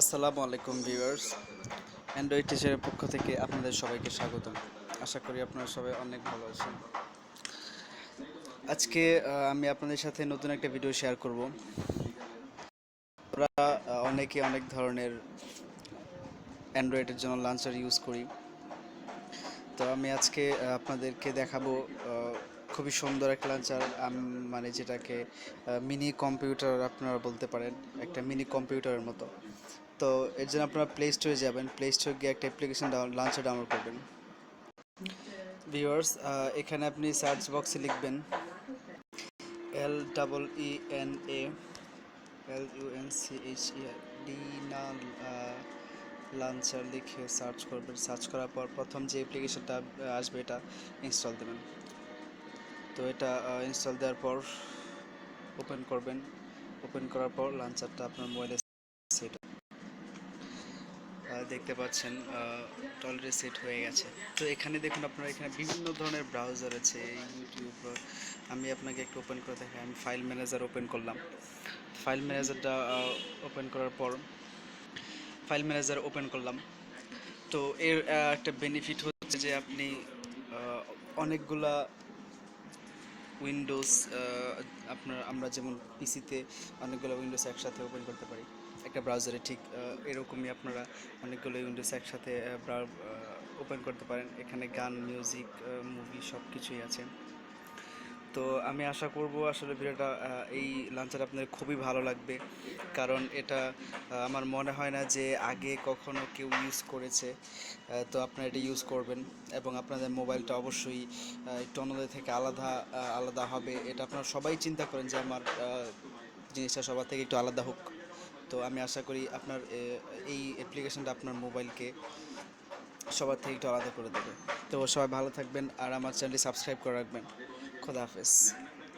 আসসালামু আলাইকুম viewers. Android টিচারের পক্ষ থেকে আপনাদের সবাইকে স্বাগতম। আশা করি আপনারা সবাই অনেক ভালো আছেন। আজকে আমি আপনাদের সাথে নতুন একটা ভিডিও শেয়ার করব। আমরা অনেকে অনেক ধরনের অ্যান্ড্রয়েডের জন্য লাঞ্চার ইউজ করি। তো আমি আজকে আপনাদেরকে দেখাবো খুবই সুন্দর একটা লাঞ্চার মানে যেটাকে মিনি কম্পিউটার আপনারা বলতে পারেন, একটা মিনি কম্পিউটারের মতো। তো এর জন্য আপনারা প্লে স্টোরে যাবেন প্লে স্টোরে গিয়ে একটা অ্যাপ্লিকেশন লাঞ্চার ডাউনলোড করবেন। ভিউয়ার্স এখানে আপনি সার্চ বক্সে লিখবেন L double E N A L U N C H E D না লাঞ্চার লিখে সার্চ করবেন। সার্চ করার পর প্রথম যে অ্যাপ্লিকেশনটা আসবে এটা ইনস্টল দেবেন। তো এটা ইনস্টল দেওয়ার পর ওপেন করবেন। ওপেন করার পর লাঞ্চারটা আপনার মোবাইলে দেখতে পাচ্ছেন অলরেডি সেট হয়ে গেছে। তো এখানে দেখুন আপনারা, এখানে বিভিন্ন ধরনের ব্রাউজার আছে ইউটিউব আমি আপনাকে একটু ওপেন করে দেখাই, আমি ফাইল ম্যানেজার ওপেন করলাম। ফাইল ম্যানেজারটা ওপেন করার পর ফাইল ম্যানেজার ওপেন করলাম। তো এর একটা বেনিফিট হচ্ছে যে আপনি অনেকগুলা উইন্ডোজ আপনার, আমরা যেমন পিসিতে অনেকগুলো উইন্ডোজ একসাথে ওপেন করতে পারি, একটা ব্রাউজারে ঠিক এরকমই আপনারা অনেকগুলো উইন্ডোজ একসাথে ওপেন করতে পারেন। এখানে গান মিউজিক মুভি সব কিছুই আছে। তো আমি আশা করব আসলে ভিডিওটা এই লাঞ্চার আপনাদের খুবই ভালো লাগবে। কারণ এটা আমার মনে হয় না যে আগে কখনো কেউ ইউজ করেছে তো আপনারা এটা ইউজ করবেন। এবং আপনাদের মোবাইলটা অবশ্যই একটু অন্যদের থেকে আলাদা আলাদা হবে। এটা আপনারা সবাই চিন্তা করেন যে আমার জিনিসটা সবার থেকে একটু আলাদা হোক। তো আমি আশা করি আপনার এই অ্যাপ্লিকেশনটা আপনার মোবাইলকে সবার থেকে একটু আলাদা করে দেবে। তো সবাই ভালো থাকবেন আর আমার চ্যানেলটি সাবস্ক্রাইব করে রাখবেন। খোদা হাফেজ